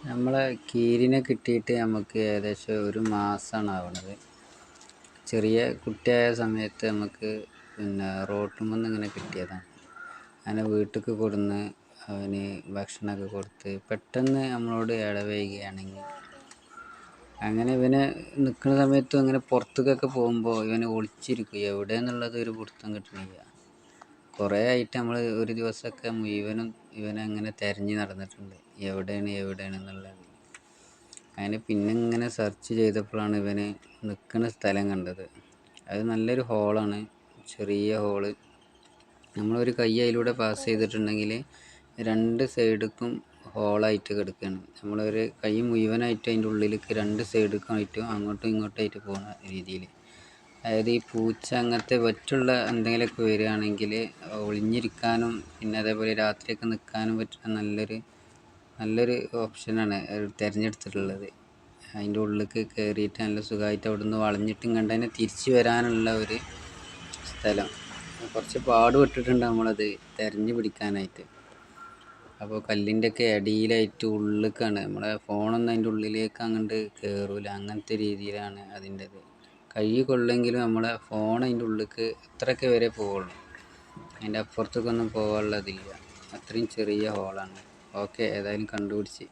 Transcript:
നമ്മളെ കീരിനെ കിട്ടിയിട്ട് നമുക്ക് ഏകദേശം ഒരു മാസമാണ് ആവണത്. ചെറിയ കുട്ടിയായ സമയത്ത് നമുക്ക് പിന്നെ റോട്ടിൽ നിന്ന് ഇങ്ങനെ കിട്ടിയതാണ്. അങ്ങനെ വീട്ടിലേക്ക് കൊടുന്ന് അവന് ഭക്ഷണമൊക്കെ കൊടുത്ത് പെട്ടെന്ന് നമ്മളോട് ഇടവേകുകയാണെങ്കിൽ അങ്ങനെ ഇവനെ നിൽക്കുന്ന സമയത്തും അങ്ങനെ പുറത്തേക്കൊക്കെ പോകുമ്പോൾ ഇവന് ഒളിച്ചിരിക്കും. എവിടെയെന്നുള്ളത് ഒരു പിടുത്തം കിട്ടണില്ല. കുറേ ആയിട്ട് നമ്മൾ ഒരു ദിവസമൊക്കെ മുഴുവനും ഇവനെ അങ്ങനെ തിരഞ്ഞ് നടന്നിട്ടുണ്ട്. എവിടെയാണ് എവിടെയാണ് എന്നുള്ളത്. അങ്ങനെ പിന്നെ ഇങ്ങനെ സെർച്ച് ചെയ്തപ്പോഴാണ് ഇവന് നിൽക്കുന്ന സ്ഥലം കണ്ടത്. അത് നല്ലൊരു ഹോളാണ് ചെറിയ ഹോൾ നമ്മളൊരു കൈ അതിലൂടെ പാസ് ചെയ്തിട്ടുണ്ടെങ്കിൽ രണ്ട് സൈഡിക്കും ഹോളായിട്ട് കിടക്കുകയാണ് നമ്മളൊരു കൈ മുഴുവനായിട്ട് അതിന്റെ ഉള്ളിലേക്ക് രണ്ട് സൈഡിലേക്കായിട്ടും അങ്ങോട്ടും ഇങ്ങോട്ടായിട്ട് പോകുന്ന രീതിയിൽ അതായത് ഈ പൂച്ച അങ്ങനത്തെ മറ്റുള്ള എന്തെങ്കിലുമൊക്കെ വരികയാണെങ്കിൽ ഒളിഞ്ഞിരിക്കാനും പിന്നെ അതേപോലെ രാത്രിയൊക്കെ നിൽക്കാനും പറ്റുന്ന നല്ലൊരു നല്ലൊരു ഓപ്ഷനാണ് തിരഞ്ഞെടുത്തിട്ടുള്ളത്. അതിന്റെ ഉള്ളിലേക്ക് കയറിയിട്ട് നല്ല സുഖമായിട്ട് അവിടെ നിന്ന് വളഞ്ഞിട്ടും കണ്ട് തന്നെ തിരിച്ച് വരാനുള്ള ഒരു സ്ഥലം. കുറച്ച് പാടുപെട്ടിട്ടുണ്ട് നമ്മളത് തിരഞ്ഞു പിടിക്കാനായിട്ട്. അപ്പോൾ കല്ലിന്റെയൊക്കെ അടിയിലായിട്ട് ഉള്ളിലേക്കാണ്. നമ്മളെ ഫോണൊന്നും അതിന്റെ ഉള്ളിലേക്ക് അങ്ങോട്ട് കയറൂല. അങ്ങനത്തെ രീതിയിലാണ് അതിന്റെത്. കൈ കൊള്ളെങ്കിലും നമ്മളെ ഫോൺ അതിന്റെ ഉള്ളിലേക്ക് അത്രയൊക്കെ വരെ പോവുള്ളൂ. അതിന്റെ അപ്പുറത്തേക്കൊന്നും പോകാനുള്ളതില്ല അത്രയും ചെറിയ ഹോളാണ് ഓക്കെ ഏതായാലും കണ്ടുപിടിച്ച്.